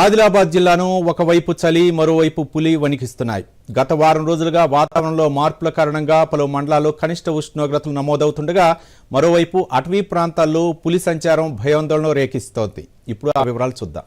ఆదిలాబాద్ జిల్లాను ఒకవైపు చలి మరోవైపు పులి వణికిస్తున్నాయి. గత వారం రోజులుగా వాతావరణంలో మార్పుల కారణంగా పలు మండలాల్లో కనిష్ట ఉష్ణోగ్రతలు నమోదవుతుండగా మరోవైపు అటవీ ప్రాంతాల్లో పులి సంచారం భయాందోళన రేకిస్తోంది ఇప్పుడు ఆ వివరాలు చూద్దాం.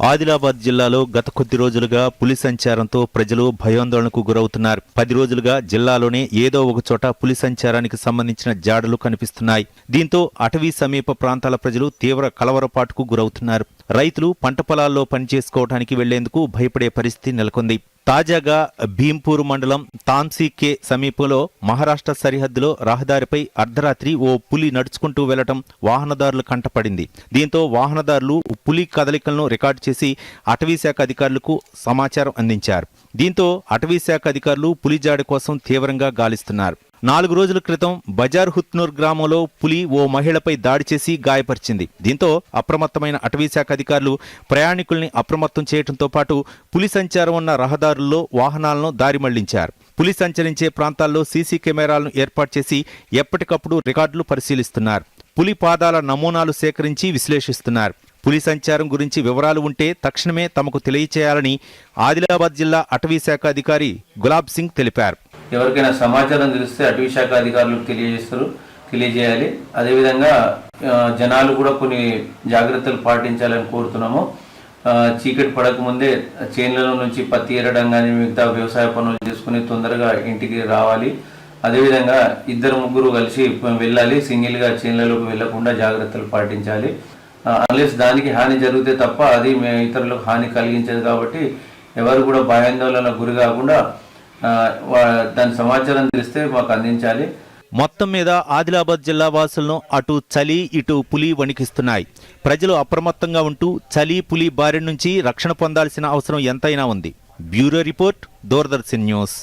ఆదిలాబాద్ జిల్లాలో గత కొద్ది రోజులుగా పులి సంచారంతో ప్రజలు భయాందోళనకు గురవుతున్నారు. పది రోజులుగా జిల్లాలోనే ఏదో ఒక చోట పులి సంచారానికి సంబంధించిన జాడలు కనిపిస్తున్నాయి. దీంతో అటవీ సమీప ప్రాంతాల ప్రజలు తీవ్ర కలవరపాటుకు గురవుతున్నారు. రైతులు పంట పొలాల్లో పనిచేసుకోవడానికి వెళ్ళేందుకు భయపడే పరిస్థితి నెలకొంది. తాజాగా భీంపూర్ మండలం తాంసీకే సమీపంలో మహారాష్ట్ర సరిహద్దులో రహదారిపై అర్ధరాత్రి ఓ పులి నడుచుకుంటూ వెళ్ళటం వాహనదారులు కంటపడింది. దీంతో వాహనదారులు పులి కదలికలను రికార్డు చేసి అటవీ శాఖ అధికారులకు సమాచారం అందించారు. దీంతో అటవీశాఖ అధికారులు పులిజాడ కోసం తీవ్రంగా గాలిస్తున్నారు. నాలుగు రోజుల క్రితం బజార్ హుత్నూర్ గ్రామంలో పులి ఓ మహిళపై దాడి చేసి గాయపరిచింది. దీంతో అప్రమత్తమైన అటవీశాఖ అధికారులు ప్రయాణికుల్ని అప్రమత్తం చేయడంతో పాటు పులి సంచారం ఉన్న రహదారుల్లో వాహనాలను దారి మళ్ళించారు. పులి సంచరించే ప్రాంతాల్లో సీసీ కెమెరాలను ఏర్పాటు చేసి ఎప్పటికప్పుడు రికార్డులు పరిశీలిస్తున్నారు. పులి పాదాల నమూనాలు సేకరించి విశ్లేషిస్తున్నారు. పులి సంచారం గురించి వివరాలు ఉంటే తక్షణమే తమకు తెలియచేయాలని ఆదిలాబాద్ జిల్లా అటవీ శాఖ అధికారి గులాబ్ సింగ్ తెలిపారు. ఎవరికైనా సమాచారం తెలిస్తే అటవీ శాఖ అధికారులకు తెలియజేస్తారు తెలియజేయాలి. అదేవిధంగా జనాలు కూడా కొన్ని జాగ్రత్తలు పాటించాలని కోరుతున్నాము. చీకటి పడకముందే చేనులలో నుంచి పత్తి ఏరడం కానీ మిగతా వ్యవసాయ పనులు చేసుకుని తొందరగా ఇంటికి రావాలి. అదేవిధంగా ఇద్దరు ముగ్గురు కలిసి వెళ్ళాలి. సింగిల్గా చేన్లలోకి వెళ్ళకుండా జాగ్రత్తలు పాటించాలి. అన్లెస్ దానికి హాని జరిగితే తప్ప అది మేము ఇతరులకు హాని కలిగించదు కాబట్టి ఎవరు కూడా భయాందోళన గురి కాకుండా దాని సమాచారం తెలిస్తే మాకు అందించాలి. మొత్తం మీద ఆదిలాబాద్ జిల్లా వాసులను అటు చలి ఇటు పులి వణికిస్తున్నాయి. ప్రజలు అప్రమత్తంగా ఉంటూ చలి పులి బారి నుంచి రక్షణ పొందాల్సిన అవసరం ఎంతైనా ఉంది. Bureau report Doordarshan news.